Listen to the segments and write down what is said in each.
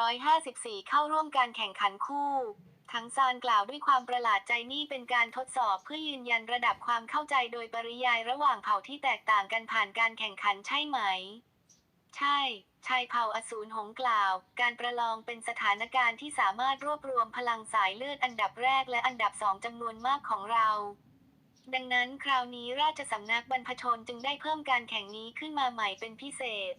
754 เข้าร่วมการแข่งขันคู่ ทั้งซานกล่าวด้วยความประหลาดใจนี่เป็นการทดสอบเพื่อยืนยันระดับความเข้าใจโดยปริยายระหว่างเผ่าที่แตกต่างกันผ่านการแข่งขันใช่ไหม ใช่ ชายเผ่าอสูรหงกล่าว การประลองเป็นสถานการณ์ที่สามารถรวบรวมพลังสายเลือดอันดับแรกและอันดับสองจำนวนมากของเราดังนั้นคราวนี้ราชสำนักบรรพชนจึงได้เพิ่มการแข่งนี้ขึ้นมาใหม่เป็นพิเศษ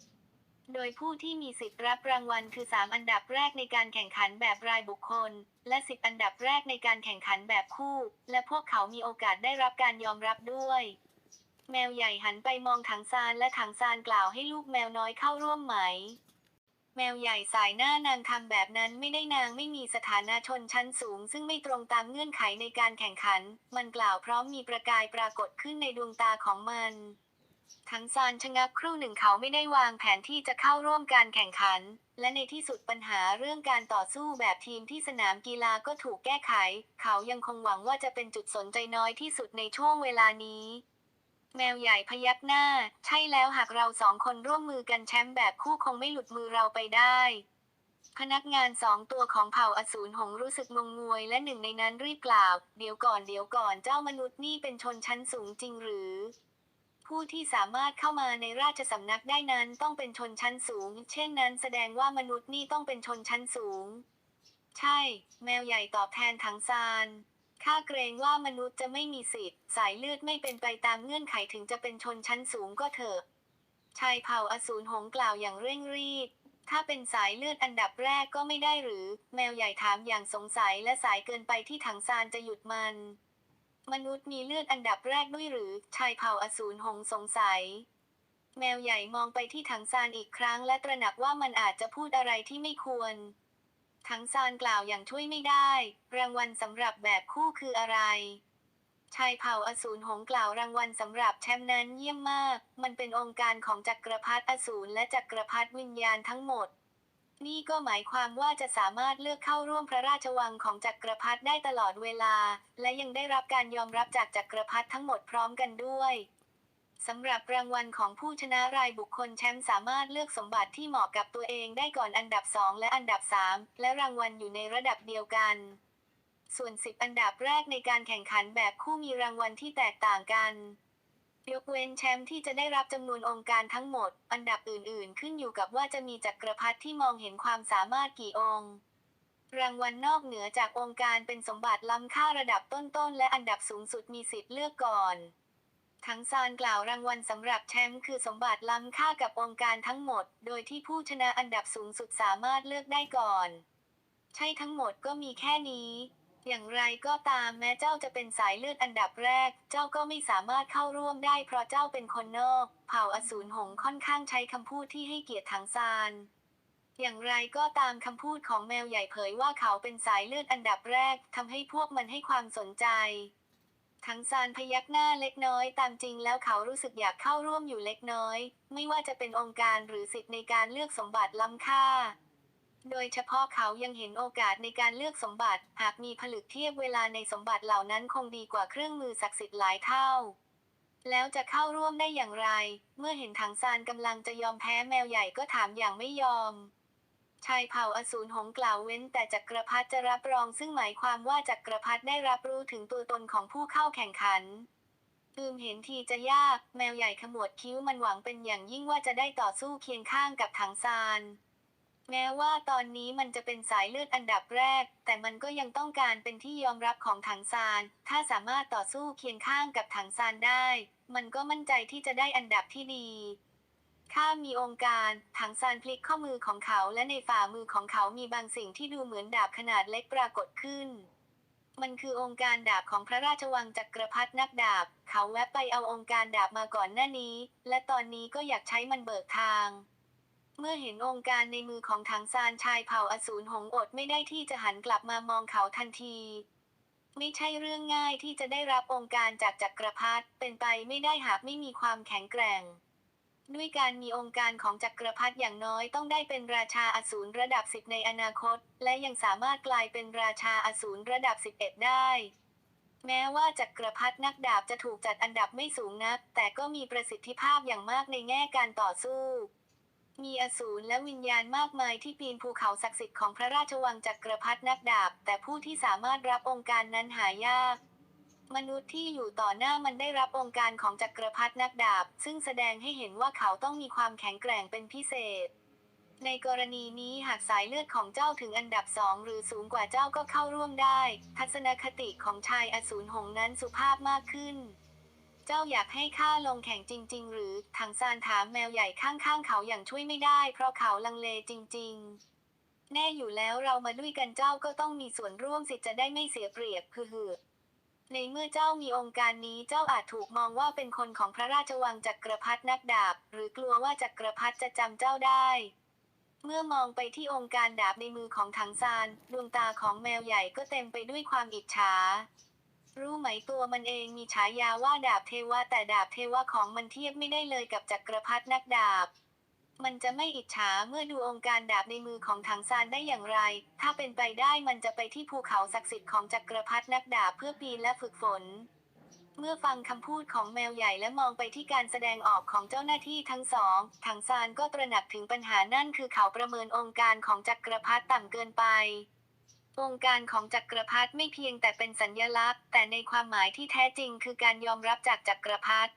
โดยผู้ที่มีสิทธิ์รับรางวัลคือ 3 อันดับแรกในการแข่งขันแบบรายบุคคล และ 10 อันดับแรกในการแข่งขันแบบคู่ และพวกเขามีโอกาสได้รับการยอมรับด้วย แมวใหญ่หันไปมองถังซานและถังซานกล่าวให้ลูกแมวน้อยเข้าร่วมไหม แมวใหญ่สายหน้านางทำแบบนั้นไม่ได้นางไม่มีสถานะชนชั้นสูง ซึ่งไม่ตรงตามเงื่อนไขในการแข่งขัน มันกล่าวพร้อมมีประกายปรากฏขึ้นในดวงตาของมัน ทั้งซานชะงักครู่หนึ่งเขาไม่ได้วางแผนที่จะเข้าร่วมการแข่งขัน และในที่สุดปัญหาเรื่องการต่อสู้แบบทีมที่สนามกีฬาก็ถูกแก้ไข เขายังคงหวังว่าจะเป็นจุดสนใจน้อยที่สุดในช่วงเวลานี้ แมวใหญ่พยักหน้า ใช่แล้วหากเราสองคนร่วมมือกันแชมป์แบบคู่คงไม่หลุดมือเราไปได้ พนักงานสองตัวของเผ่าอสูรหงรู้สึกงงงวยและหนึ่งในนั้นรีบกล่าว เดี๋ยวก่อนเดี๋ยวก่อนเจ้ามนุษย์นี่เป็นชนชั้นสูงจริงหรือ ผู้ที่สามารถเข้ามาในราชสำนักได้นั้นต้องเป็นชนชั้นสูง เช่นนั้นแสดงว่ามนุษย์นี่ต้องเป็นชนชั้นสูง ใช่ แมวใหญ่ตอบแทนถังซานข้าเกรงว่ามนุษย์จะไม่มีสิทธิ์ สายเลือดไม่เป็นไปตามเงื่อนไขถึงจะเป็นชนชั้นสูงก็เถอะ ชายเผ่าอสูรหงกล่าวอย่างเร่งรีบ ถ้าเป็นสายเลือดอันดับแรกก็ไม่ได้หรือ แมวใหญ่ถามอย่างสงสัยและสายเกินไปที่ถังซานจะหยุดมัน มนุษย์มีเลือดอันดับแรกด้วยหรือ ชายเผ่าอสูรหงสงสัย แมวใหญ่มองไปที่ถังซานอีกครั้งและตระหนักว่ามันอาจจะพูดอะไรที่ไม่ควร ถังซานกล่าวอย่างช่วยไม่ได้ รางวัลสำหรับแบบคู่คืออะไร ชายเผ่าอสูรหงกล่าวรางวัลสำหรับแชมป์นั้นเยี่ยมมาก มันเป็นองค์การของจักรพรรดิอสูรและจักรพรรดิวิญญาณทั้งหมด นี่ก็หมายความว่าจะสามารถเลือกเข้าร่วมพระราชวังของจักรพรรดิได้ตลอดเวลา และยังได้รับการยอมรับจากจักรพรรดิทั้งหมดพร้อมกันด้วยสำหรับรางวัลของผู้ชนะรายบุคคลแชมป์สามารถเลือกสมบัติที่เหมาะกับตัวเองได้ก่อนอันดับ 2 และอันดับ 3 และรางวัลอยู่ในระดับเดียวกัน ส่วน 10 อันดับแรกในการแข่งขันแบบคู่มีรางวัลที่แตกต่างกัน ยกเว้นแชมป์ที่จะได้รับจำนวนองค์การทั้งหมด อันดับอื่นๆ ขึ้นอยู่กับว่าจะมีจักรพรรดิที่มองเห็นความสามารถกี่องค์ รางวัลนอกเหนือจากองค์การเป็นสมบัติล้ำค่าระดับต้นๆ และอันดับสูงสุดมีสิทธิ์เลือกก่อน ทั้งซานกล่าวรางวัลสำหรับแชมป์คือสมบัติล้ำค่ากับองค์การทั้งหมด โดยที่ผู้ชนะอันดับสูงสุดสามารถเลือกได้ก่อน ใช่ทั้งหมดก็มีแค่นี้ อย่างไรก็ตามแม้เจ้าจะเป็นสายเลือดอันดับแรก เจ้าก็ไม่สามารถเข้าร่วมได้เพราะเจ้าเป็นคนนอก เผ่าอสูรหงส์ค่อนข้างใช้คำพูดที่ให้เกียรติถังซานอย่างไรก็ตามคำพูดของแมวใหญ่เผยว่าเขาเป็นสายเลือดอันดับแรกทำให้พวกมันให้ความสนใจทั้งซานพยักหน้าเล็กน้อย ตามจริงแล้วเขารู้สึกอยากเข้าร่วมอยู่เล็กน้อย ไม่ว่าจะเป็นองค์การหรือสิทธิ์ในการเลือกสมบัติล้ำค่า โดยเฉพาะเขายังเห็นโอกาสในการเลือกสมบัติ หากมีผลึกเทียบเวลาในสมบัติเหล่านั้นคงดีกว่าเครื่องมือศักดิ์สิทธิ์หลายเท่า แล้วจะเข้าร่วมได้อย่างไร เมื่อเห็นถังซานกำลังจะยอมแพ้แมวใหญ่ก็ถามอย่างไม่ยอมชายเผ่าอสูรหงกล่าวเว้นแต่จักรพรรดิจะรับรองซึ่งหมายความว่าจักรพรรดิได้รับรู้ถึงตัวตนของผู้เข้าแข่งขันอืมเห็นทีจะยาก แมวใหญ่ขมวดคิ้วมันหวังเป็นอย่างยิ่งว่าจะได้ต่อสู้เคียงข้างกับถังซาน แม้ว่าตอนนี้มันจะเป็นสายเลือดอันดับแรก แต่มันก็ยังต้องการเป็นที่ยอมรับของถังซาน ถ้าสามารถต่อสู้เคียงข้างกับถังซานได้ มันก็มั่นใจที่จะได้อันดับที่ดี ข้ามีองค์การถังซานพลิกข้อมือของเขาและในฝ่ามือของเขามีบางสิ่งที่ดูเหมือนดาบขนาดเล็กปรากฏขึ้น มันคือองค์การดาบของพระราชวังจักรพรรดินักดาบ เขาแวะไปเอาองค์การดาบมาก่อนหน้านี้ และตอนนี้ก็อยากใช้มันเบิกทาง เมื่อเห็นองค์การในมือของถังซานชายเผ่าอสูรหงอดไม่ได้ที่จะหันกลับมามองเขาทันที ไม่ใช่เรื่องง่ายที่จะได้รับองค์การจากจักรพรรดิเป็นไปไม่ได้หากไม่มีความแข็งแกร่ง ด้วยการมีองค์การของจักรพรรดิอย่างน้อยต้องได้เป็นราชาอสูรระดับสิบในอนาคต และยังสามารถกลายเป็นราชาอสูรระดับ11ได้ แม้ว่าจักรพรรดินักดาบจะถูกจัดอันดับไม่สูงนัก แต่ก็มีประสิทธิภาพอย่างมากในแง่การต่อสู้ มีอสูรและวิญญาณมากมายที่ปีนภูเขาศักดิ์สิทธิ์ของพระราชวังจักรพรรดินักดาบ แต่ผู้ที่สามารถรับองค์การนั้นหายาก มนุษย์ที่อยู่ต่อหน้ามันได้รับองค์การของจักรพรรดินักดาบ ซึ่งแสดงให้เห็นว่าเขาต้องมีความแข็งแกร่งเป็นพิเศษ ในกรณีนี้หากสายเลือดของเจ้าถึงอันดับสองหรือสูงกว่าเจ้าก็เข้าร่วมได้ ทัศนคติของชายอสูรหงส์นั้นสุภาพมากขึ้น เจ้าอยากให้ข้าลงแข่งจริง ๆ หรือถังซานถามแมวใหญ่ข้างๆเขาอย่างช่วยไม่ได้ เพราะเขาลังเลจริง ๆ แน่อยู่แล้วเรามาด้วยกันเจ้าก็ต้องมีส่วนร่วมสิจะได้ไม่เสียเปรียบคือหือในเมื่อเจ้ามีองค์การนี้เจ้าอาจถูกมองว่าเป็นคนของพระราชวังจักรพรรดินักดาบ หรือกลัวว่าจักรพรรดิจะจำเจ้าได้ เมื่อมองไปที่องค์การดาบในมือของถังซานดวงตาของแมวใหญ่ก็เต็มไปด้วยความอิจฉา รู้ไหมตัวมันเองมีฉายาว่าดาบเทวะแต่ดาบเทวะของมันเทียบไม่ได้เลยกับจักรพรรดินักดาบ มันจะไม่อิจฉาเมื่อดูองค์การดาบในมือของถังซานได้อย่างไร ถ้าเป็นไปได้มันจะไปที่ภูเขาศักดิ์สิทธิ์ของจักรพรรดินักดาบเพื่อปีนและฝึกฝน เมื่อฟังคำพูดของแมวใหญ่และมองไปที่การแสดงออกของเจ้าหน้าที่ทั้งสองถังซานก็ตระหนักถึงปัญหานั่นคือเขาประเมินองค์การของจักรพรรดิต่ำเกินไป องค์การของจักรพรรดิไม่เพียงแต่เป็นสัญญลักษณ์ แต่ในความหมายที่แท้จริงคือการยอมรับจากจักรพรรดิ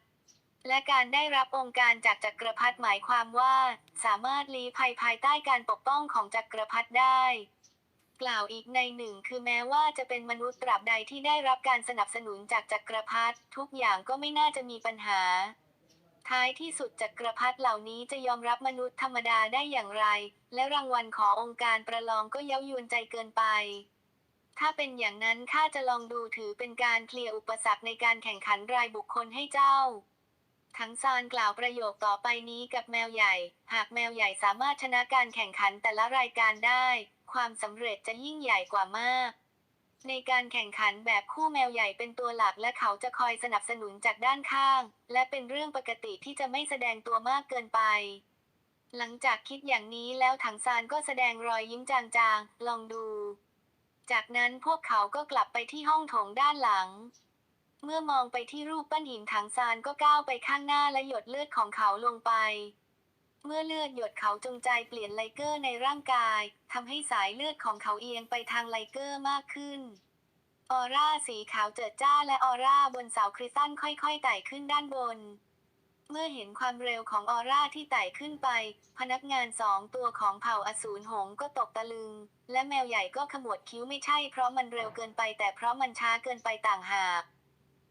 และการได้รับองค์การจากจักรพรรดิหมายความว่า สามารถลี้ภัยภายใต้การปกป้องของจักรพรรดิได้ กล่าวอีกในหนึ่งคือแม้ว่าจะเป็นมนุษย์ตราบใดที่ได้รับการสนับสนุนจากจักรพรรดิทุกอย่างก็ไม่น่าจะมีปัญหา ท้ายที่สุดจักรพรรดิเหล่านี้จะยอมรับมนุษย์ธรรมดาได้อย่างไร และรางวัลขององค์การประลองก็เย้ายวนใจเกินไป ถ้าเป็นอย่างนั้นข้าจะลองดูถือเป็นการเคลียร์อุปสรรคในการแข่งขันรายบุคคลให้เจ้า ทั้งซานกล่าวประโยคต่อไปนี้กับแมวใหญ่ หากแมวใหญ่สามารถชนะการแข่งขันแต่ละรายการได้ ความสำเร็จจะยิ่งใหญ่กว่ามาก ในการแข่งขันแบบคู่แมวใหญ่เป็นตัวหลักและเขาจะคอยสนับสนุนจากด้านข้าง และเป็นเรื่องปกติที่จะไม่แสดงตัวมากเกินไป หลังจากคิดอย่างนี้แล้วถังซานก็แสดงรอยยิ้มจางๆ ลองดู จากนั้นพวกเขาก็กลับไปที่ห้องโถงด้านหลัง เมื่อมองไปที่รูปปั้นหินถังซานก็ก้าวไปข้างหน้าและหยดเลือดของเขาลงไป เมื่อเลือดหยดเขาจงใจเปลี่ยนไลเกอร์ในร่างกายทำให้สายเลือดของเขาเอียงไปทางไลเกอร์มากขึ้น ออร่าสีขาวเจิดจ้าและออร่าบนเสาคริสตัลค่อยๆไต่ขึ้นด้านบน เมื่อเห็นความเร็วของออร่าที่ไต่ขึ้นไป พนักงานสองตัวของเผ่าอสูรหงก็ตกตะลึง และแมวใหญ่ก็ขมวดคิ้วไม่ใช่เพราะมันเร็วเกินไปแต่เพราะมันช้าเกินไปต่างหาก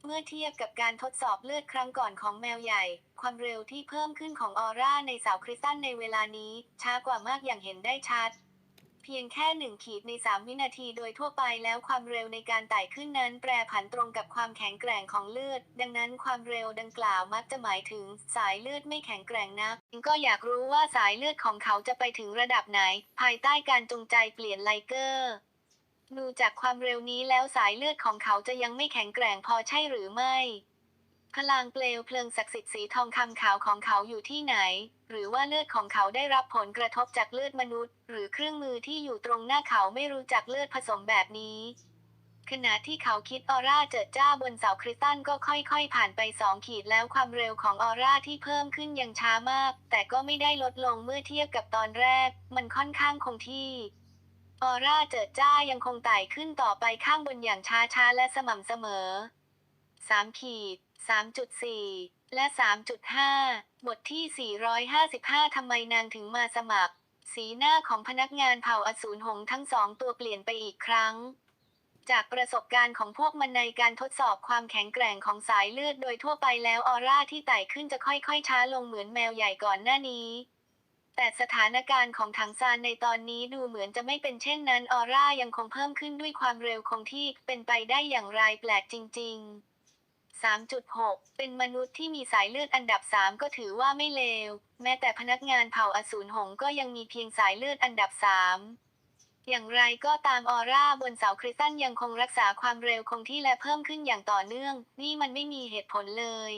เมื่อเทียบกับการทดสอบเลือดครั้งก่อนของแมวใหญ่ ความเร็วที่เพิ่มขึ้นของออร่าในสาวคริสตัลในเวลานี้ ช้ากว่ามากอย่างเห็นได้ชัด เพียงแค่หนึ่งขีดใน 3 วินาทีโดยทั่วไปแล้วความเร็วในการไต่ขึ้นนั้นแปรผันตรงกับความแข็งแกร่งของเลือด ดังนั้นความเร็วดังกล่าวมักจะหมายถึงสายเลือดไม่แข็งแกร่งนักก็อยากรู้ว่าสายเลือดของเขาจะไปถึงระดับไหน ภายใต้การจงใจเปลี่ยนไลเกอร์ ดูจากความเร็วนี้แล้วสายเลือดของเขาจะยังไม่แข็งแกร่งพอใช่หรือไม่ พลังเปลวเพลิงศักดิ์สิทธิ์สีทองคำขาวของเขาอยู่ที่ไหน หรือว่าเลือดของเขาได้รับผลกระทบจากเลือดมนุษย์ หรือเครื่องมือที่อยู่ตรงหน้าเขาไม่รู้จักเลือดผสมแบบนี้ขณะที่เขาคิดออร่าเจิดจ้าบนเสาคริสตัลก็ค่อยๆ ผ่านไปสองขีดแล้วความเร็วของออร่าที่เพิ่มขึ้นยังช้ามาก แต่ก็ไม่ได้ลดลงเมื่อเทียบกับตอนแรก มันค่อนข้างคงที่ ออร่าเจิดจ้ายังคงไต่ขึ้นต่อไปข้างบนอย่างช้าๆ และสม่ำเสมอ 3 ขีด 3.4 และ 3.5 บทที่ 455 ทำไมนางถึงมาสมัคร สีหน้าของพนักงานเผ่าอสูรหงส์ทั้งสองตัวเปลี่ยนไปอีกครั้ง จากประสบการณ์ของพวกมันในการทดสอบความแข็งแกร่งของสายเลือดโดยทั่วไปแล้วออร่าที่ไต่ขึ้นจะค่อยๆ ช้าลงเหมือนแมวใหญ่ก่อนหน้านี้ แต่สถานการณ์ของถังซานในตอนนี้ดูเหมือนจะไม่เป็นเช่นนั้นออร่ายังคงเพิ่มขึ้นด้วยความเร็วคงที่เป็นไปได้อย่างไรแปลกจริง ๆ 3.6 เป็นมนุษย์ที่มีสายเลือดอันดับ 3 ก็ถือว่าไม่เลว แม้แต่พนักงานเผ่าอสูรหงก็ยังมีเพียงสายเลือดอันดับ 3 อย่างไรก็ตามออร่าบนเสาคริสตัลยังคงรักษาความเร็วคงที่และเพิ่มขึ้นอย่างต่อเนื่อง นี่มันไม่มีเหตุผลเลย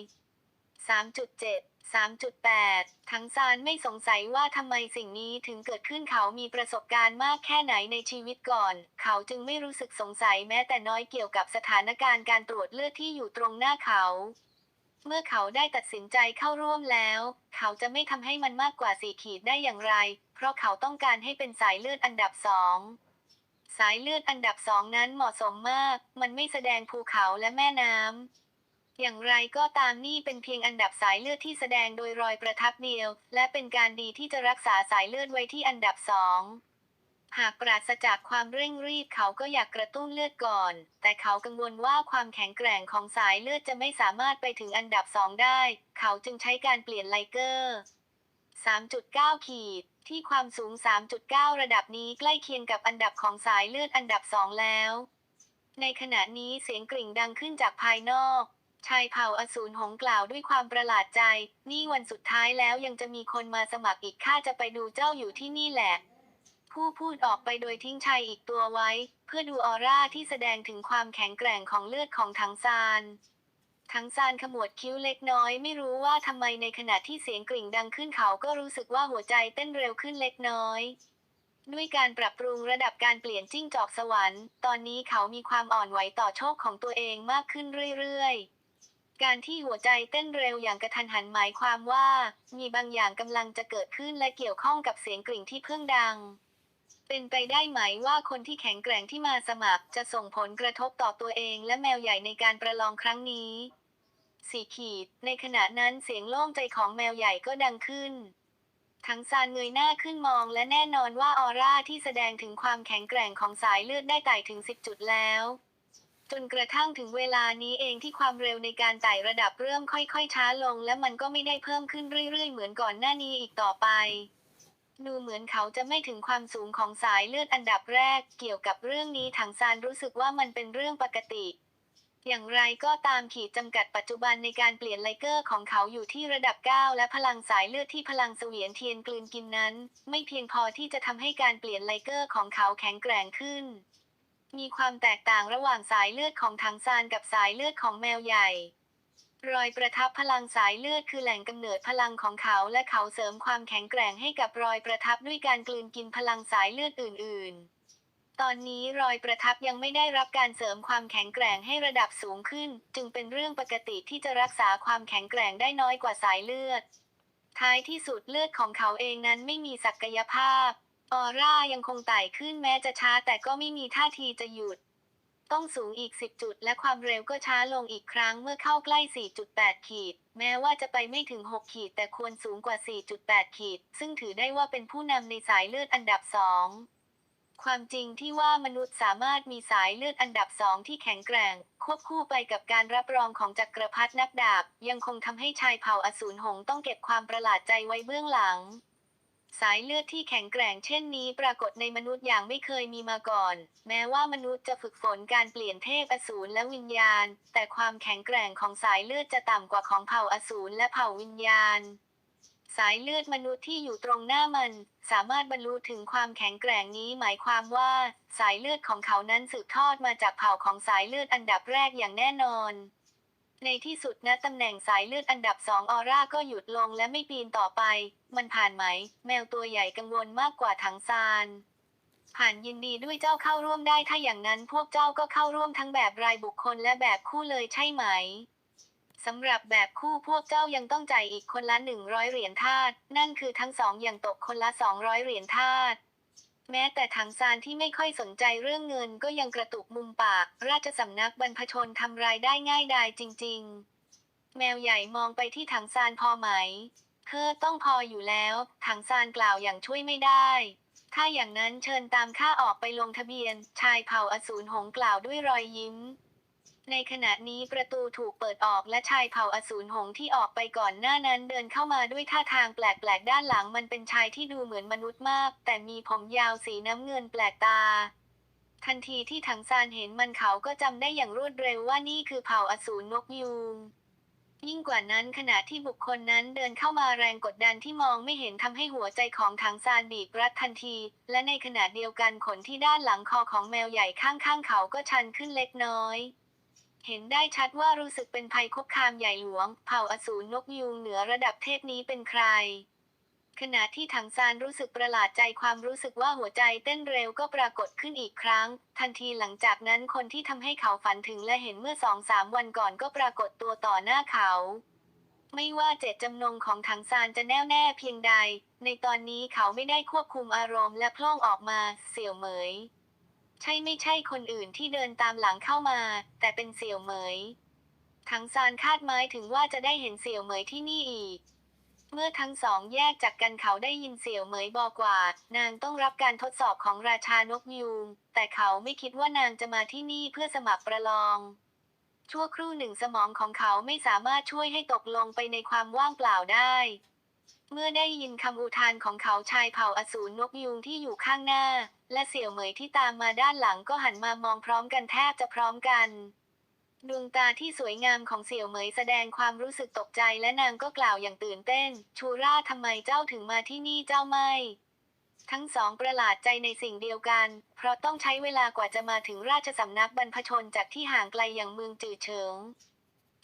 3.7 3.8 ทั้งซานไม่สงสัยว่าทำไมสิ่งนี้ถึงเกิดขึ้นเขามีประสบการณ์มากแค่ไหนในชีวิตก่อน เขาจึงไม่รู้สึกสงสัยแม้แต่น้อยเกี่ยวกับสถานการณ์การตรวจเลือดที่อยู่ตรงหน้าเขา เมื่อเขาได้ตัดสินใจเข้าร่วมแล้ว เขาจะไม่ทำให้มันมากกว่าสี่ขีดได้อย่างไร เพราะเขาต้องการให้เป็นสายเลือดอันดับสองสายเลือดอันดับสองนั้นเหมาะสมมาก มันไม่แสดงภูเขาและแม่น้ำ อย่างไรก็ตามนี่เป็นเพียงอันดับสายเลือดที่แสดงโดยรอยประทับเดียว และเป็นการดีที่จะรักษาสายเลือดไว้ที่อันดับสองหากปราศจากความเร่งรีบเขาก็อยากกระตุ้นเลือดก่อน แต่เขากังวลว่าความแข็งแกร่งของสายเลือดจะไม่สามารถไปถึงอันดับสองได้ เขาจึงใช้การเปลี่ยนไลเกอร์ 3.9 ขีด ที่ความสูง 3.9 ระดับนี้ใกล้เคียงกับอันดับของสายเลือดอันดับสองแล้ว ในขณะนี้เสียงกริ่งดังขึ้นจากภายนอก ชายเผ่าอสูรหงกล่าวด้วยความประหลาดใจ นี่วันสุดท้ายแล้วยังจะมีคนมาสมัครอีกข้าจะไปดูเจ้าอยู่ที่นี่แหละ ผู้พูดออกไปโดยทิ้งชายอีกตัวไว้ เพื่อดูออร่าที่แสดงถึงความแข็งแกร่งของเลือดของถังซานทั้งซานขมวดคิ้วเล็กน้อยไม่รู้ว่าทำไมในขณะที่เสียงกริ่งดังขึ้นเขาก็รู้สึกว่าหัวใจเต้นเร็วขึ้นเล็กน้อย ด้วยการปรับปรุงระดับการเปลี่ยนจิ้งจอกสวรรค์ ตอนนี้เขามีความอ่อนไหวต่อโชคของตัวเองมากขึ้นเรื่อยๆ การที่หัวใจเต้นเร็วอย่างกระทันหันหมายความว่า มีบางอย่างกำลังจะเกิดขึ้นและเกี่ยวข้องกับเสียงกริ่งที่เพิ่งดัง เป็นไปได้ไหมว่าคนที่แข็งแกร่งที่มาสมัครจะส่งผลกระทบต่อตัวเองและแมวใหญ่ในการประลองครั้งนี้สี่ขีด ในขณะนั้นเสียงโล่งใจของแมวใหญ่ก็ดังขึ้น ทั้งซานเงยหน้าขึ้นมองและแน่นอนว่าออร่าที่แสดงถึงความแข็งแกร่งของสายเลือดได้ไต่ถึง10จุดแล้ว จนกระทั่งถึงเวลานี้เองที่ความเร็วในการไต่ระดับเริ่มค่อยๆช้าลง และมันก็ไม่ได้เพิ่มขึ้นเรื่อยๆ เหมือนก่อนหน้านี้อีกต่อไป ดูเหมือนเขาจะไม่ถึงความสูงของสายเลือดอันดับแรก เกี่ยวกับเรื่องนี้ถังซานรู้สึกว่ามันเป็นเรื่องปกติ อย่างไรก็ตามขีดจำกัดปัจจุบันในการเปลี่ยนไลเกอร์ของเขาอยู่ที่ระดับ 9 และพลังสายเลือดที่พลังเสวียนเทียนกลืนกินนั้น ไม่เพียงพอที่จะทำให้การเปลี่ยนไลเกอร์ของเขาแข็งแกร่งขึ้น มีความแตกต่างระหว่างสายเลือดของถังซานกับสายเลือดของแมวใหญ่ รอยประทับพลังสายเลือดคือแหล่งกำเนิดพลังของเขาและเขาเสริมความแข็งแกร่งให้กับรอยประทับด้วยการกลืนกินพลังสายเลือดอื่น ๆ ตอนนี้รอยประทับยังไม่ได้รับการเสริมความแข็งแกร่งให้ระดับสูงขึ้น จึงเป็นเรื่องปกติที่จะรักษาความแข็งแกร่งได้น้อยกว่าสายเลือด ท้ายที่สุดเลือดของเขาเองนั้นไม่มีศักยภาพ ออร่ายังคงไต่ขึ้นแม้จะช้าแต่ก็ไม่มีท่าทีจะหยุด ต้องสูงอีก 10 จุด และความเร็วก็ช้าลงอีกครั้งเมื่อเข้าใกล้ 4.8 ขีด แม้ว่าจะไปไม่ถึง 6 ขีด แต่ควรสูงกว่า 4.8 ขีด ซึ่งถือได้ว่าเป็นผู้นำในสายเลือดอันดับ2ความจริงที่ว่ามนุษย์สามารถมีสายเลือดอันดับสองที่แข็งแกร่ง ควบคู่ไปกับการรับรองของจักรพรรดินักดาบ ยังคงทำให้ชายเผ่าอสูรหงส์ต้องเก็บความประหลาดใจไว้เบื้องหลัง สายเลือดที่แข็งแกร่งเช่นนี้ปรากฏในมนุษย์อย่างไม่เคยมีมาก่อน แม้ว่ามนุษย์จะฝึกฝนการเปลี่ยนเทพอสูรและวิญญาณ แต่ความแข็งแกร่งของสายเลือดจะต่ำกว่าของเผ่าอสูรและเผ่าวิญญาณ สายเลือดมนุษย์ที่อยู่ตรงหน้ามัน สามารถบรรลุถึงความแข็งแกร่งนี้หมายความว่า สายเลือดของเขานั้นสืบทอดมาจากเผ่าของสายเลือดอันดับแรกอย่างแน่นอนในที่สุดณตำแหน่งสายเลือดอันดับสองออร่าก็หยุดลงและไม่ปีนต่อไป มันผ่านไหม แมวตัวใหญ่กังวลมากกว่าถังซาน ผ่านยินดีด้วยเจ้าเข้าร่วมได้ถ้าอย่างนั้นพวกเจ้าก็เข้าร่วมทั้งแบบรายบุคคลและแบบคู่เลยใช่ไหมสำหรับแบบคู่พวกเจ้ายังต้องจ่ายอีกคนละหนึ่งร้อยเหรียญทาสนั่นคือทั้งสองอย่างตกคนละสองร้อยเหรียญทาสแม้แต่ถังซานที่ไม่ค่อยสนใจเรื่องเงินก็ยังกระตุกมุมปาก ราชสำนักบรรพชนทำรายได้ง่ายดายจริง ๆ แมวใหญ่มองไปที่ถังซานพอไหม เพื่อต้องพออยู่แล้ว ถังซานกล่าวอย่างช่วยไม่ได้ ถ้าอย่างนั้นเชิญตามข้าออกไปลงทะเบียน ชายเผ่าอสูรหงกล่าวด้วยรอยยิ้ม ในขณะนี้ประตูถูกเปิดออกและชายเผ่าอสูรหงที่ออกไปก่อนหน้านั้นเดินเข้ามาด้วยท่าทางแปลกๆด้านหลังมันเป็นชายที่ดูเหมือนมนุษย์มาก แต่มีผมยาวสีน้ำเงินแปลกตาทันทีที่ถังซานเห็นมันเขาก็จำได้อย่างรวดเร็วว่านี่คือเผ่าอสูรนกยูง ยิ่งกว่านั้นขณะที่บุคคลนั้นเดินเข้ามาแรงกดดันที่มองไม่เห็นทำให้หัวใจของถังซานบีบรัดทันที และในขณะเดียวกันขนที่ด้านหลังคอของแมวใหญ่ข้างๆเขาก็ชันขึ้นเล็กน้อย เห็นได้ชัดว่ารู้สึกเป็นภัยคุกคามใหญ่หลวง เผ่าอสูรนกยูงเหนือระดับเทพนี้เป็นใคร ขณะที่ถังซานรู้สึกประหลาดใจความรู้สึกว่าหัวใจเต้นเร็วก็ปรากฏขึ้นอีกครั้ง ทันทีหลังจากนั้นคนที่ทำให้เขาฝันถึงและเห็นเมื่อสองสามวันก่อนก็ปรากฏตัวต่อหน้าเขา ไม่ว่าเจตจำนงของถังซานจะแน่วแน่เพียงใด ในตอนนี้เขาไม่ได้ควบคุมอารมณ์และพล่องออกมาเสี่ยวเหมย ใช่ไม่ใช่คนอื่นที่เดินตามหลังเข้ามา แต่เป็นเสี่ยวเหมยถังซานคาดหมายถึงว่าจะได้เห็นเสี่ยวเหมยที่นี่อีก เมื่อทั้งสองแยกจากกันเขาได้ยินเสี่ยวเหมยบอกว่า นางต้องรับการทดสอบของราชานกยูงแต่เขาไม่คิดว่านางจะมาที่นี่เพื่อสมัครประลอง ชั่วครู่หนึ่งสมองของเขาไม่สามารถช่วยให้ตกลงไปในความว่างเปล่าได้ เมื่อได้ยินคำอุทานของเขาชายเผ่าอสูรนกยูงที่อยู่ข้างหน้า และเสี่ยวเหมยที่ตามมาด้านหลังก็หันมามองพร้อมกันแทบจะพร้อมกัน ดวงตาที่สวยงามของเสี่ยวเหมยแสดงความรู้สึกตกใจและนางก็กล่าวอย่างตื่นเต้น ชูราทำไมเจ้าถึงมาที่นี่เจ้าไม่ ทั้งสองประหลาดใจในสิ่งเดียวกัน เพราะต้องใช้เวลากว่าจะมาถึงราชสำนักบรรพชนจากที่ห่างไกลอย่างเมืองจือเฉิง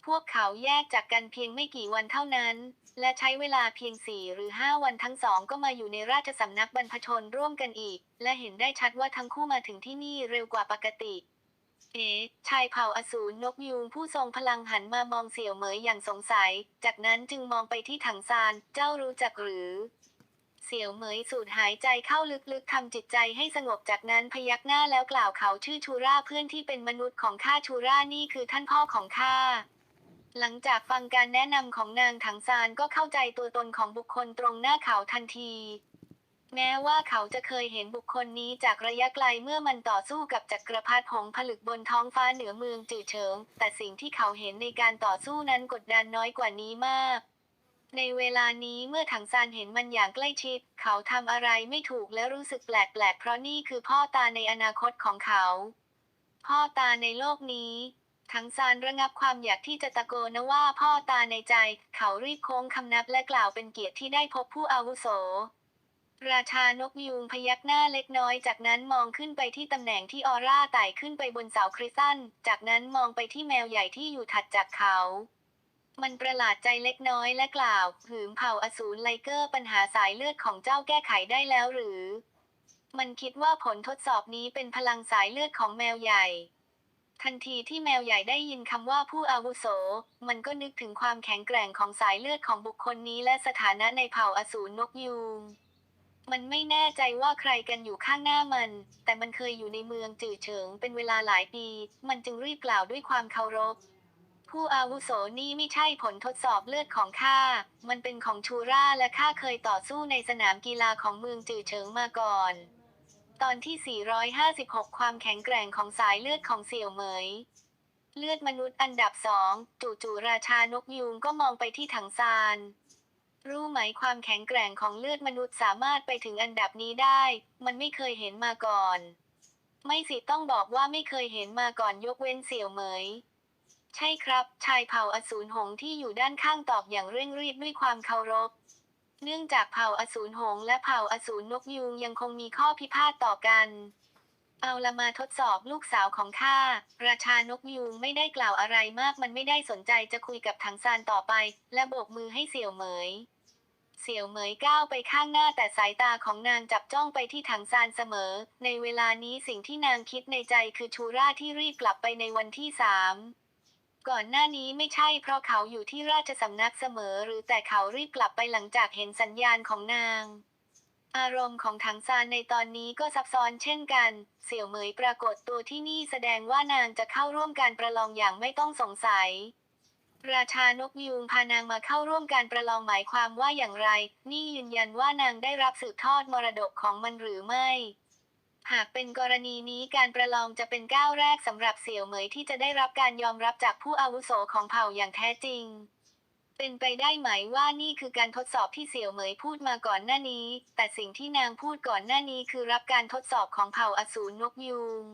พวกเขาแยกจากกันเพียงไม่กี่วันเท่านั้น และใช้เวลาเพียงสี่หรือห้าวันทั้งสองก็มาอยู่ในราชสำนักบรรพชนร่วมกันอีก และเห็นได้ชัดว่าทั้งคู่มาถึงที่นี่เร็วกว่าปกติ เอ๋ชายเผ่าอสูรนกยูงผู้ทรงพลังหันมามองเสี่ยวเหมยอย่างสงสัย จากนั้นจึงมองไปที่ถังซาน เจ้ารู้จักหรือ เสี่ยวเหมยสูดหายใจเข้าลึกๆทำจิตใจให้สงบจากนั้นพยักหน้าแล้วกล่าวเขาชื่อชูราเพื่อนที่เป็นมนุษย์ของข้าชูรานี่คือท่านพ่อของข้าหลังจากฟังการแนะนำของนางถังซานก็เข้าใจตัวตนของบุคคลตรงหน้าเขาทันที แม้ว่าเขาจะเคยเห็นบุคคลนี้จากระยะไกลเมื่อมันต่อสู้กับจักรพรรดิหงผลึกบนท้องฟ้าเหนือเมืองจือเฉิง แต่สิ่งที่เขาเห็นในการต่อสู้นั้นกดดันน้อยกว่านี้มาก ในเวลานี้เมื่อถังซานเห็นมันอย่างใกล้ชิด เขาทำอะไรไม่ถูกและรู้สึกแปลกๆ เพราะนี่คือพ่อตาในอนาคตของเขา พ่อตาในโลกนี้ถังซานระงับความอยากที่จะตะโกนว่าพ่อตาในใจ เขารีบโค้งคำนับและกล่าวเป็นเกียรติที่ได้พบผู้อาวุโส ราชานกยูงพยักหน้าเล็กน้อย จากนั้นมองขึ้นไปที่ตำแหน่งที่ออร่าไต่ขึ้นไปบนเสาคริสตัลจากนั้นมองไปที่แมวใหญ่ที่อยู่ถัดจากเขา มันประหลาดใจเล็กน้อยและกล่าวหืมเผ่าอสูรไลเกอร์ปัญหาสายเลือดของเจ้าแก้ไขได้แล้วหรือ มันคิดว่าผลทดสอบนี้เป็นพลังสายเลือดของแมวใหญ่ ทันทีที่แมวใหญ่ได้ยินคำว่าผู้อาวุโส มันก็นึกถึงความแข็งแกร่งของสายเลือดของบุคคลนี้และสถานะในเผ่าอสูรนกยูง มันไม่แน่ใจว่าใครกันอยู่ข้างหน้ามัน แต่มันเคยอยู่ในเมืองจื่อเฉิงเป็นเวลาหลายปี มันจึงรีบกล่าวด้วยความเคารพ ผู้อาวุโสนี่ไม่ใช่ผลทดสอบเลือดของข้า มันเป็นของชูราและข้าเคยต่อสู้ในสนามกีฬาของเมืองจื่อเฉิงมาก่อน ตอนที่ 456 ความแข็งแกร่งของสายเลือดของเสี่ยวเหมย เลือดมนุษย์อันดับสอง จู่ๆราชานกยูงก็มองไปที่ถังซาน รู้ไหมความแข็งแกร่งของเลือดมนุษย์สามารถไปถึงอันดับนี้ได้ มันไม่เคยเห็นมาก่อน ไม่สิต้องบอกว่าไม่เคยเห็นมาก่อนยกเว้นเสี่ยวเหมย ใช่ครับ ชายเผ่าอสูรหงที่อยู่ด้านข้างตอบอย่างเร่งรีบด้วยความเคารพ เนื่องจากเผ่าอสูรหงและเผ่าอสูรนกยูงยังคงมีข้อพิพาทต่อกัน เอาละมาทดสอบลูกสาวของข้า ราชานกยูงไม่ได้กล่าวอะไรมากมันไม่ได้สนใจจะคุยกับถังซานต่อไป และโบกมือให้เสี่ยวเหมย เสี่ยวเหมยก้าวไปข้างหน้าแต่สายตาของนางจับจ้องไปที่ถังซานเสมอ ในเวลานี้สิ่งที่นางคิดในใจคือชูราที่รีบกลับไปในวันที่สามก่อนหน้านี้ไม่ใช่เพราะเขาอยู่ที่ราชสำนักเสมอ หรือแต่เขารีบกลับไปหลังจากเห็นสัญญาณของนาง อารมณ์ของถังซานในตอนนี้ก็ซับซ้อนเช่นกัน เสี่ยวเหมยปรากฏตัวที่นี่แสดงว่านางจะเข้าร่วมการประลองอย่างไม่ต้องสงสัย ราชานกยูงพานางมาเข้าร่วมการประลองหมายความว่าอย่างไร นี่ยืนยันว่านางได้รับสืบทอดมรดกของมันหรือไม่ หากเป็นกรณีนี้การประลองจะเป็นก้าวแรกสำหรับเสี่ยวเหมยที่จะได้รับการยอมรับจากผู้อาวุโสของเผ่าอย่างแท้จริง เป็นไปได้ไหมว่านี่คือการทดสอบที่เสี่ยวเหมยพูดมาก่อนหน้านี้ แต่สิ่งที่นางพูดก่อนหน้านี้คือรับการทดสอบของเผ่าอสูรนกยูง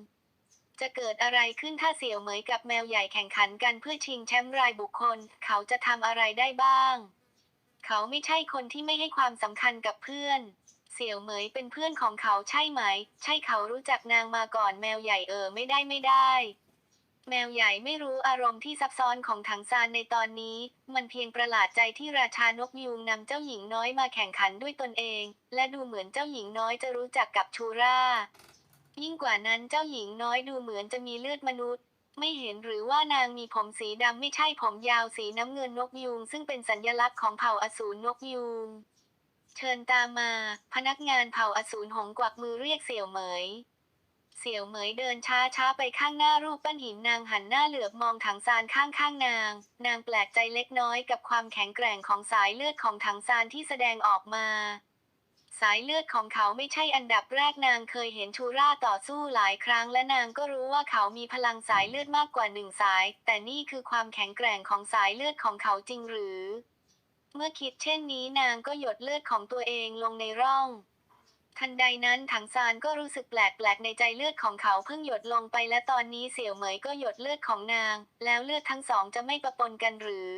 จะเกิดอะไรขึ้นถ้าเสี่ยวเหมยกับแมวใหญ่แข่งขันกันเพื่อชิงแชมป์รายบุคคล เขาจะทำอะไรได้บ้าง เขาไม่ใช่คนที่ไม่ให้ความสำคัญกับเพื่อน เสี่ยวเหมยเป็นเพื่อนของเขาใช่ไหม ใช่เขารู้จักนางมาก่อนแมวใหญ่เออไม่ได้ไม่ได้ แมวใหญ่ไม่รู้อารมณ์ที่ซับซ้อนของถังซานในตอนนี้ มันเพียงประหลาดใจที่ราชานกยูงนำเจ้าหญิงน้อยมาแข่งขันด้วยตนเอง และดูเหมือนเจ้าหญิงน้อยจะรู้จักกับชูรา ยิ่งกว่านั้นเจ้าหญิงน้อยดูเหมือนจะมีเลือดมนุษย์ ไม่เห็นหรือว่านางมีผมสีดำไม่ใช่ผมยาวสีน้ำเงินนกยูงซึ่งเป็นสัญลักษณ์ของเผ่าอสูรนกยูงเชิญตามมา พนักงานเผ่าอสูรหงกวักมือเรียกเสี่ยวเหมยเสี่ยวเหมยเดินช้าช้าไปข้างหน้ารูปปั้นหินนางหันหน้าเหลือบมองถังซานข้างข้างนาง นางแปลกใจเล็กน้อยกับความแข็งแกร่งของสายเลือดของถังซานที่แสดงออกมา สายเลือดของเขาไม่ใช่อันดับแรกนางเคยเห็นชูราต่อสู้หลายครั้งและนางก็รู้ว่าเขามีพลังสายเลือดมากกว่าหนึ่งสาย แต่นี่คือความแข็งแกร่งของสายเลือดของเขาจริงหรือ เมื่อคิดเช่นนี้นางก็หยดเลือดของตัวเองลงในร่อง ทันใดนั้นถังซานก็รู้สึกแปลกๆในใจเลือดของเขาเพิ่งหยดลงไปและตอนนี้เสี่ยวเหมยก็หยดเลือดของนาง แล้วเลือดทั้งสองจะไม่ประปนกันหรือ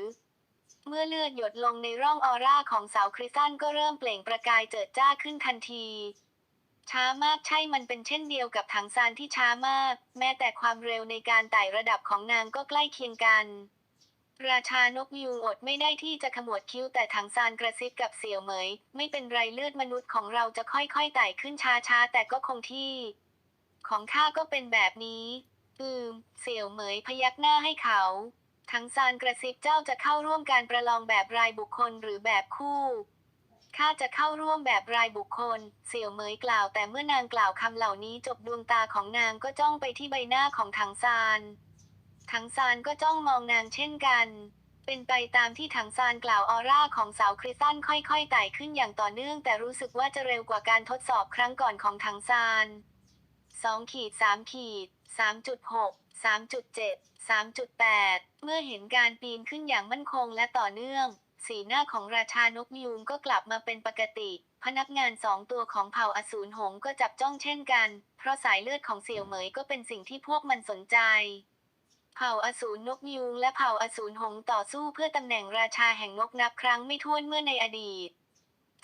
เมื่อเลือดหยดลงในร่องออร่าของสาวคริสตันก็เริ่มเปล่งประกายเจิดจ้าขึ้นทันที ช้ามากใช่มันเป็นเช่นเดียวกับถังซานที่ช้ามาก แม้แต่ความเร็วในการไต่ระดับของนางก็ใกล้เคียงกัน ราชานกยูงอดไม่ได้ที่จะขมวดคิ้วแต่ถังซานกระซิบกับเสี่ยวเหมย ไม่เป็นไรเลือดมนุษย์ของเราจะค่อยๆไต่ขึ้นช้าๆแต่ก็คงที่ ของข้าก็เป็นแบบนี้ อืม เสี่ยวเหมยพยักหน้าให้เขา ทั้งซานกระซิบเจ้าจะเข้าร่วมการประลองแบบรายบุคคลหรือแบบคู่ข้าจะเข้าร่วมแบบรายบุคคล เสี่ยวเหมยกล่าว แต่เมื่อนางกล่าวคำเหล่านี้จบดวงตาของนางก็จ้องไปที่ใบหน้าของถังซานถังซานก็จ้องมองนางเช่นกัน เป็นไปตามที่ถังซานกล่าวออร่าของสาวคริสตันค่อยๆไต่ขึ้นอย่างต่อเนื่อง แต่รู้สึกว่าจะเร็วกว่าการทดสอบครั้งก่อนของถังซานสองขีดสามขีดสามจุดหกสามจุดเจ็ดสามจุดแปดเมื่อเห็นการปีนขึ้นอย่างมั่นคงและต่อเนื่อง สีหน้าของราชานกยูงก็กลับมาเป็นปกติ พนักงานสองตัวของเผ่าอสูรหงก็จับจ้องเช่นกัน เพราะสายเลือดของเสี่ยวเหมยก็เป็นสิ่งที่พวกมันสนใจ เผ่าอสูรนกยูงและเผ่าอสูรหงต่อสู้เพื่อตำแหน่งราชาแห่งนกนับครั้งไม่ถ้วนเมื่อในอดีต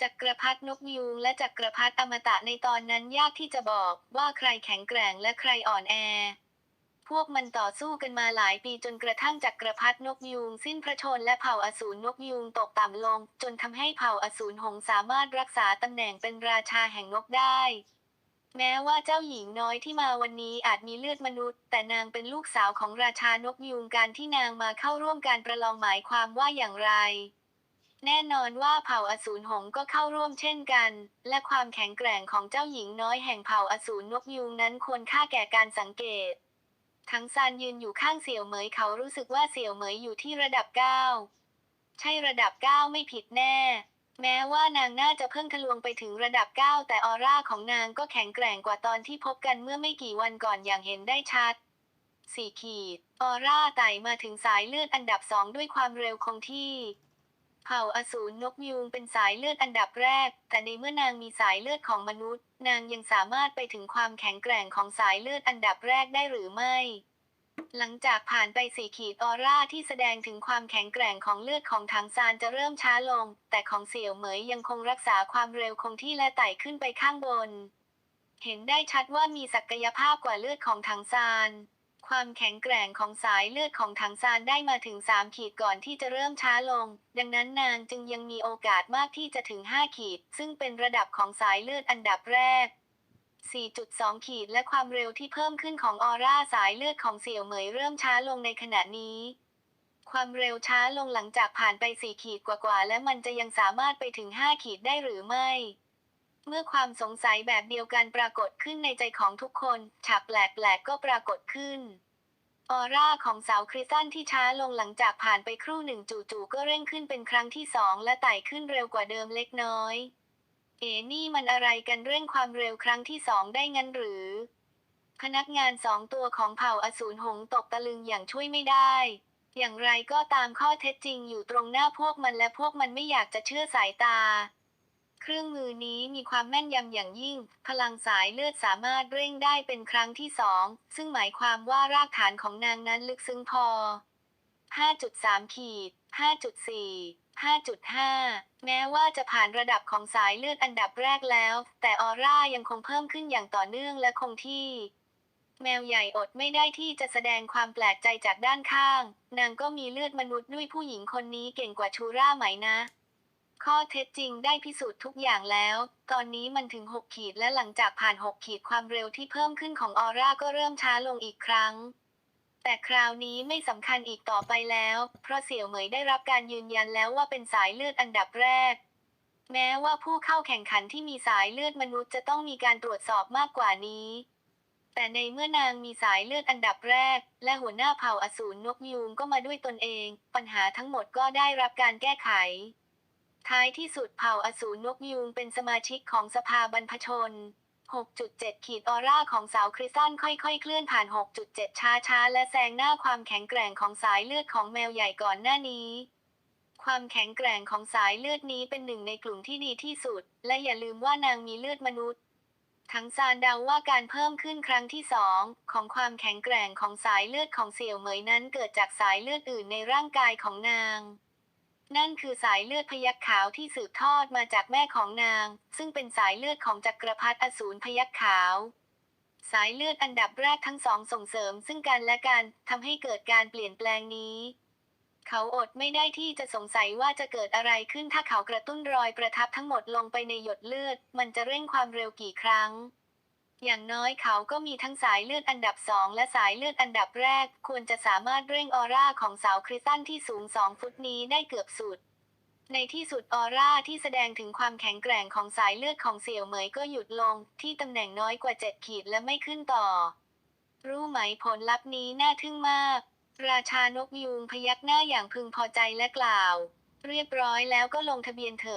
จักรพรรดินกยูงและจักรพรรดิอมตะในตอนนั้นยากที่จะบอกว่าใครแข็งแกร่งและใครอ่อนแอ พวกมันต่อสู้กันมาหลายปีจนกระทั่งจักรพรรดินกยูงสิ้นพระชนและเผ่าอสูรนกยูงตกต่ำลง จนทำให้เผ่าอสูรหงสามารถรักษาตำแหน่งเป็นราชาแห่งนกได้ แม้ว่าเจ้าหญิงน้อยที่มาวันนี้อาจมีเลือดมนุษย์ แต่นางเป็นลูกสาวของราชานกยูงการที่นางมาเข้าร่วมการประลองหมายความว่าอย่างไรแน่นอนว่าเผ่าอสูรหงก็เข้าร่วมเช่นกัน และความแข็งแกร่งของเจ้าหญิงน้อยแห่งเผ่าอสูรนกยูงนั้นควรค่าแก่การสังเกต ทั้งซานยืนอยู่ข้างเสี่ยวเหมยเขารู้สึกว่าเสี่ยวเหมยอยู่ที่ระดับเก้าใช่ระดับเก้าไม่ผิดแน่ แม้ว่านางน่าจะเพิ่งทะลวงไปถึงระดับเก้าแต่ออร่าของนางก็แข็งแกร่งกว่าตอนที่พบกันเมื่อไม่กี่วันก่อนอย่างเห็นได้ชัดสี่ขีด ออร่าไต่มาถึงสายเลือดอันดับสองด้วยความเร็วคงที่ เผ่าอสูรนกยูงเป็นสายเลือดอันดับแรก แต่ในเมื่อนางมีสายเลือดของมนุษย์ นางยังสามารถไปถึงความแข็งแกร่งของสายเลือดอันดับแรกได้หรือไม่ หลังจากผ่านไปสี่ขีดออร่าที่แสดงถึงความแข็งแกร่งของเลือดของถังซานจะเริ่มช้าลง แต่ของเสี่ยวเหมยยังคงรักษาความเร็วคงที่และไต่ขึ้นไปข้างบน เห็นได้ชัดว่ามีศักยภาพกว่าเลือดของถังซาน ความแข็งแกร่งของสายเลือดของถังซานได้มาถึง 3 ขีดก่อนที่จะเริ่มช้าลง ดังนั้นนางจึงยังมีโอกาสมากที่จะถึง 5 ขีด ซึ่งเป็นระดับของสายเลือดอันดับแรก 4.2 ขีดและความเร็วที่เพิ่มขึ้นของออร่าสายเลือดของเสี่ยวเหมยเริ่มช้าลงในขณะนี้ความเร็วช้าลงหลังจากผ่านไป 4 ขีดกว่าๆ และมันจะยังสามารถไปถึง 5 ขีดได้หรือไม่ เมื่อความสงสัยแบบเดียวกันปรากฏขึ้นในใจของทุกคนฉากแปลกๆก็ปรากฏขึ้น ออร่าของสาวคริสตันที่ช้าลงหลังจากผ่านไปครู่หนึ่งจู่ๆก็เร่งขึ้นเป็นครั้งที่สองและไต่ขึ้นเร็วกว่าเดิมเล็กน้อย เอ๋นี่มันอะไรกันเร่งความเร็วครั้งที่สองได้งั้นหรือ พนักงานสองตัวของเผ่าอสูรหงส์ตกตะลึงอย่างช่วยไม่ได้อย่างไรก็ตามข้อเท็จจริงอยู่ตรงหน้าพวกมันและพวกมันไม่อยากจะเชื่อสายตา เครื่องมือนี้มีความแม่นยำอย่างยิ่ง พลังสายเลือดสามารถเร่งได้เป็นครั้งที่สอง ซึ่งหมายความว่ารากฐานของนางนั้นลึกซึ้งพอ 5.3 ขีด 5.4 5.5 แม้ว่าจะผ่านระดับของสายเลือดอันดับแรกแล้ว แต่ออร่ายังคงเพิ่มขึ้นอย่างต่อเนื่องและคงที่ แมวใหญ่อดไม่ได้ที่จะแสดงความแปลกใจจากด้านข้าง นางก็มีเลือดมนุษย์ด้วยผู้หญิงคนนี้เก่งกว่าชูร่าไหมนะ ข้อเท็จจริงได้พิสูจน์ทุกอย่างแล้ว ตอนนี้มันถึง 6 ขีดและหลังจากผ่าน 6 ขีดความเร็วที่เพิ่มขึ้นของออร่าก็เริ่มช้าลงอีกครั้ง แต่คราวนี้ไม่สำคัญอีกต่อไปแล้ว เพราะเสี่ยวเหมยได้รับการยืนยันแล้วว่าเป็นสายเลือดอันดับแรก แม้ว่าผู้เข้าแข่งขันที่มีสายเลือดมนุษย์จะต้องมีการตรวจสอบมากกว่านี้ แต่ในเมื่อนางมีสายเลือดอันดับแรก และหัวหน้าเผ่าอสูรนกยูงก็มาด้วยตนเอง ปัญหาทั้งหมดก็ได้รับการแก้ไข ท้ายที่สุดเผ่าอสูรนกยูงเป็นสมาชิกของสภาบรรพชน 6.7 ขีดออร่าของสาวคริสตันค่อยๆ เคลื่อนผ่าน 6.7 ช้าๆ และแซงหน้าความแข็งแกร่งของสายเลือดของแมวใหญ่ก่อนหน้านี้ ความแข็งแกร่งของสายเลือดนี้เป็นหนึ่งในกลุ่มที่ดีที่สุด และอย่าลืมว่านางมีเลือดมนุษย์ ทั้งซานเดาว่าการเพิ่มขึ้นครั้งที่สองของความแข็งแกร่งของสายเลือดของเสี่ยวเหมยนั้นเกิดจากสายเลือดอื่นในร่างกายของนาง นั่นคือสายเลือดพยัคฆ์ขาวที่สืบทอดมาจากแม่ของนาง ซึ่งเป็นสายเลือดของจักรพรรดิอสูรพยัคฆ์ขาว สายเลือดอันดับแรกทั้งสองส่งเสริมซึ่งกันและกันทำให้เกิดการเปลี่ยนแปลงนี้ เขาอดไม่ได้ที่จะสงสัยว่าจะเกิดอะไรขึ้นถ้าเขากระตุ้นรอยประทับทั้งหมดลงไปในหยดเลือด มันจะเร่งความเร็วกี่ครั้ง อย่างน้อยเขาก็มีทั้งสายเลือดอันดับสองและสายเลือดอันดับแรก ควรจะสามารถเร่งออร่าของสาวคริสตันที่สูง2ฟุตนี้ได้เกือบสุด ในที่สุดออร่าที่แสดงถึงความแข็งแกร่งของสายเลือดของเสี่ยวเหมยก็หยุดลง ที่ตำแหน่งน้อยกว่า7ขีดและไม่ขึ้นต่อ รู้ไหมผลลัพธ์นี้น่าทึ่งมาก ราชานกยูงพยักหน้าอย่างพึงพอใจและกล่าว เรียบร้อยแล้วก็ลงทะเบียนเถอะ